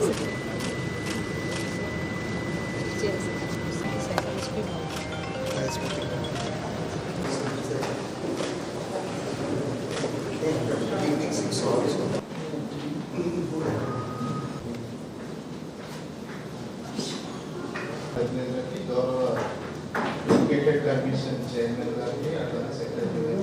Government commission chairman గారికి అట్లా secretary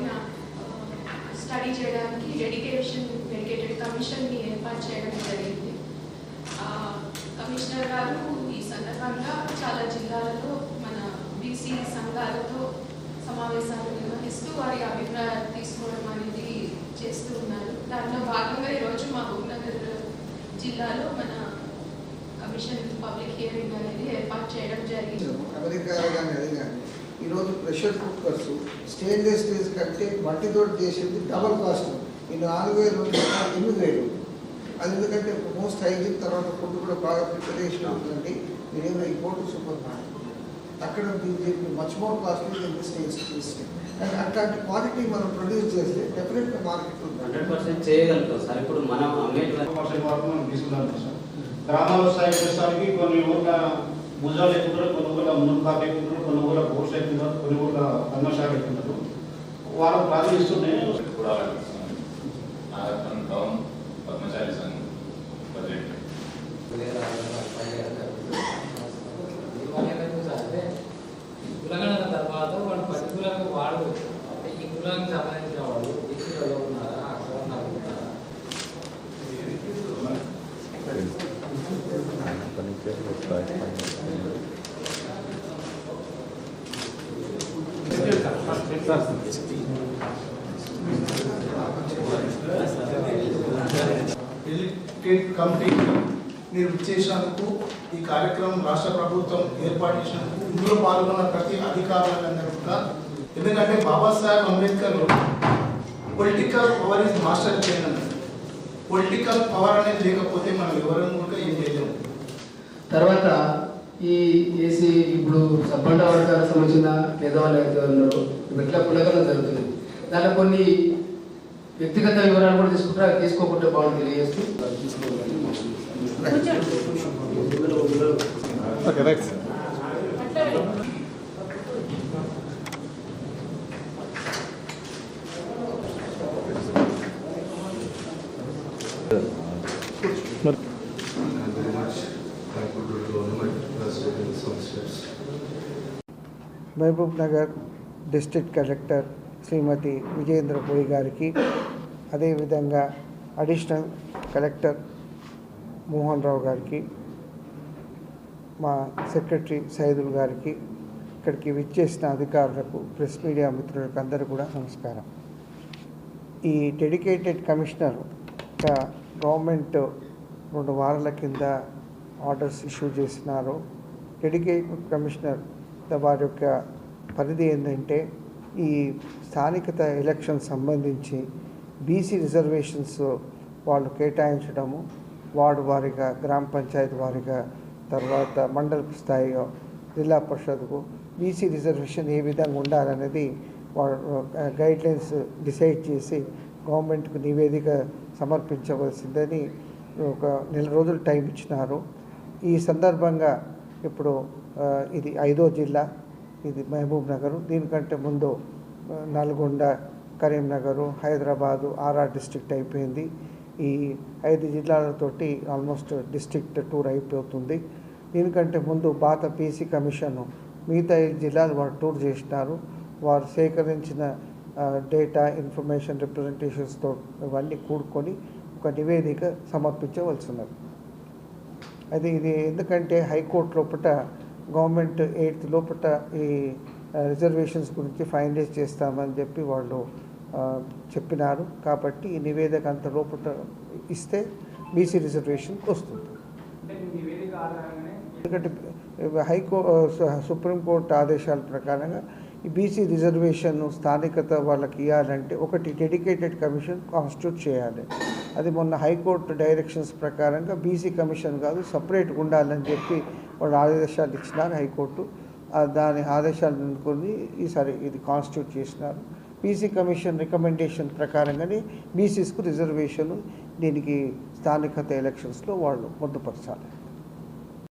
ఆయన స్టడీ చేయడానికి డెడికేషన్ డెడికేటెడ్ కమిషన్ని ఏర్పాటు చేయడం జరిగింది. కమిషనర్ గారు ఈ సందర్భంగా చాలా జిల్లాలలో మన బీసీ సంఘాలతో సమావేశాలు నిర్వహిస్తూ వారి అభిప్రాయాలు తీసుకోవడం అనేది చేస్తూ ఉన్నారు. దాంట్లో భాగంగా ఈరోజు మా భూనగర్ జిల్లాలో మన కమిషన్ పబ్లిక్ హియరింగ్ అనేది ఏర్పాటు చేయడం జరిగింది. ఈరోజు ప్రెషర్ కుక్కర్స్ స్టెయిన్లెస్ స్టీల్స్ కంటే మట్టితో చేసేది డబల్ కాస్ట్. ఈ నాలుగు వేలు ఎనిమిది వేలు. అది ఎందుకంటే మోస్ట్ హైజీన్ తర్వాత ఫుడ్ కూడా బాగా ప్రిపరేషన్ అవుతుందండి మీరేమో ఈ కోర్టు సూపర్ మార్కెట్. అక్కడ దీనికి much more costly than the state steels కానీ అట్లాంటి క్వాలిటీ మనం ప్రొడ్యూస్ చేస్తే డెఫినెట్గా మార్కెట్ హండ్రెడ్ ఉంది పర్సెంట్ చేయగలుగుతాం సార్. ఇప్పుడు మనం అమ్మేటువంటి పర్సెంట్ వరకు మనం తీసుకున్నాం సార్. గ్రామాల స్థాయి ప్రస్తుతానికి కొన్ని ఊర్ల భుజాలు ఎక్కుతున్నారు కొనుగోలు ఊర్ల మునుకాపు ఎక్కుతున్నారు కొనుగోలు ఊర్ల ఎక్కుతున్నారు కొనుగోలు ఊర్ల ఎక్కుతున్నారు వాళ్ళకు ప్రారంభిస్తుంటే పద్మశాలి సంఘం బడ్జెట్ కులగణన తర్వాత వాళ్ళు పర్టికులర్గా వాడు అంటే ఈ కులానికి సంబంధించిన వాళ్ళు బీసీలలో ఉన్నారా అక్కడ ఉన్నారా డెలికేట్ కమిటీ మీరు చేసినందుకు ఈ కార్యక్రమం రాష్ట్ర ప్రభుత్వం ఏర్పాటు చేసినందుకు ఇందులో పాల్గొన్న ప్రతి అధికారులందరూ కూడా ఎందుకంటే Babasaheb Ambedkar political power is master chain political power అనేది లేకపోతే మనం ఎవరైనా కూడా ఏం చేయలేము తర్వాత ఈ ఏసీ ఇప్పుడు సబ్బండ వర్గాలకు సంబంధించిన పేదవాళ్ళు అయితే ఉన్నారో ఇట్లా పునగలం జరుగుతుంది. దాంట్లో కొన్ని వ్యక్తిగత వివరాలు కూడా తీసుకుంటారా? తీసుకోకుంటే బాగుంది తెలియజేస్తూ very Mahabubnagar district collector Shrimati Vijayendrapuri garu అదేవిధంగా అడిషనల్ కలెక్టర్ మోహన్ రావు గారికి మా సెక్రటరీ సైదుల్ గారికి ఇక్కడికి విచ్చేసిన అధికారులకు ప్రెస్ మీడియా మిత్రులకు అందరూ కూడా నమస్కారం. ఈ డెడికేటెడ్ కమిషనర్ గవర్నమెంట్ రెండు వారాల కింద ఆర్డర్స్ ఇష్యూ చేసినారు. డెడికేటెడ్ కమిషనర్ వారి యొక్క పరిధి ఏంటంటే ఈ స్థానికత ఎలక్షన్ సంబంధించి బీసీ రిజర్వేషన్స్ వాళ్ళు కేటాయించడము వార్డు వారిగా గ్రామ పంచాయతీ వారిగా తర్వాత మండల స్థాయిలో జిల్లా పరిషత్కు బీసీ రిజర్వేషన్ ఏ విధంగా ఉండాలనేది వాళ్ళు గైడ్లైన్స్ డిసైడ్ చేసి గవర్నమెంట్కు నివేదిక సమర్పించవలసిందని ఒక నెల రోజులు టైం ఇచ్చినారు. ఈ సందర్భంగా ఇప్పుడు ఇది ఐదో జిల్లా ఇది మహబూబ్ నగరు. దీనికంటే ముందు నల్గొండ కరీంనగరు హైదరాబాదు ఆర్ఆర్ డిస్ట్రిక్ట్ అయిపోయింది. ఈ ఐదు జిల్లాలతోటి ఆల్మోస్ట్ డిస్ట్రిక్ట్ టూర్ అయిపోతుంది. దీనికంటే ముందు పాత పీసీ కమిషన్ మిగతా ఐదు జిల్లాలు వారు టూర్ చేసినారు. వారు సేకరించిన డేటా ఇన్ఫర్మేషన్ రిప్రజెంటేషన్స్తో ఇవన్నీ కూడుకొని ఒక నివేదిక సమర్పించవలసి ఉన్నది. అది ఇది ఎందుకంటే హైకోర్టు లోపల గవర్నమెంట్ ఎయిత్ లోపల ఈ రిజర్వేషన్స్ గురించి ఫైనలైజ్ చేస్తామని చెప్పి వాళ్ళు చెప్పినారు. కాబట్టి ఈ నివేదిక అంత లోపల ఇస్తే బీసీ రిజర్వేషన్కి వస్తుంది. ఎందుకంటే హైకో సుప్రీంకోర్టు ఆదేశాల ప్రకారంగా ఈ బీసీ రిజర్వేషన్ స్థానికత వాళ్ళకి ఇవ్వాలంటే ఒకటి డెడికేటెడ్ కమిషన్ కాన్స్టిట్యూట్ చేయాలి. అది మొన్న హైకోర్టు డైరెక్షన్స్ ప్రకారంగా బీసీ కమిషన్ కాదు సపరేట్గా ఉండాలని చెప్పి వాళ్ళు ఆదేశాలు ఇచ్చినారు హైకోర్టు. దాని ఆదేశాలు అందుకొని ఈసారి ఇది కాన్స్టిట్యూట్ చేసినారు. బీసీ కమిషన్ రికమెండేషన్ ప్రకారంగానే బీసీస్కు రిజర్వేషన్ దీనికి స్థానికత ఎలక్షన్స్లో వాళ్ళు పొందుపరచాలి.